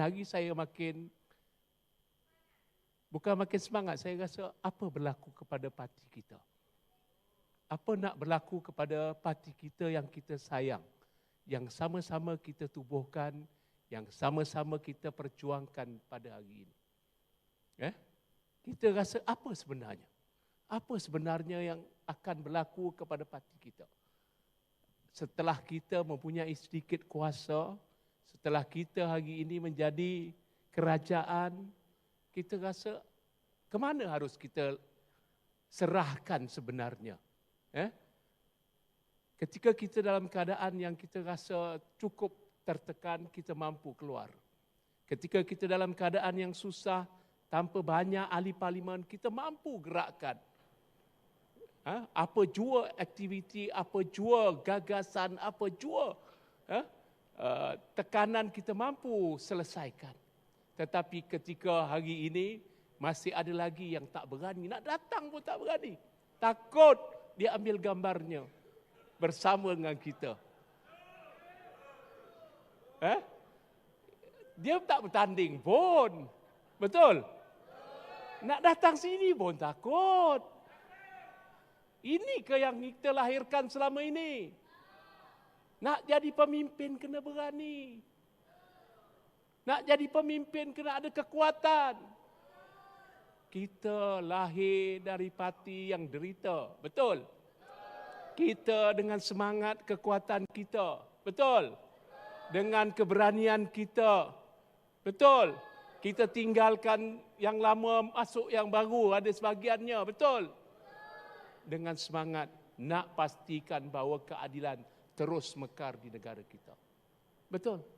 hari saya makin bukan makin semangat, saya rasa apa berlaku kepada parti kita. Apa nak berlaku kepada parti kita yang kita sayang, yang sama-sama kita tubuhkan, yang sama-sama kita perjuangkan pada hari ini. Eh? Kita rasa apa sebenarnya? Apa sebenarnya yang akan berlaku kepada parti kita? Setelah kita mempunyai sedikit kuasa, setelah kita hari ini menjadi kerajaan, kita rasa ke mana harus kita serahkan sebenarnya? Eh? Ketika kita dalam keadaan yang kita rasa cukup tertekan, kita mampu keluar. Ketika kita dalam keadaan yang susah, tanpa banyak ahli parlimen, kita mampu gerakkan. Ha? Apa jua aktiviti, apa jua gagasan, apa jua ha? Uh, tekanan kita mampu selesaikan. Tetapi ketika hari ini, masih ada lagi yang tak berani. Nak datang pun tak berani. Takut dia ambil gambarnya bersama dengan kita. Eh? Dia tak bertanding pun. Betul? Nak datang sini pun takut. Ini ke yang kita lahirkan selama ini? Nak jadi pemimpin kena berani. Nak jadi pemimpin kena ada kekuatan. Kita lahir dari parti yang derita. Betul? Kita dengan semangat kekuatan kita. Betul? Dengan keberanian kita. Betul? Kita tinggalkan yang lama masuk yang baru ada sebahagiannya. Betul? Dengan semangat nak pastikan bahawa keadilan terus mekar di negara kita. Betul?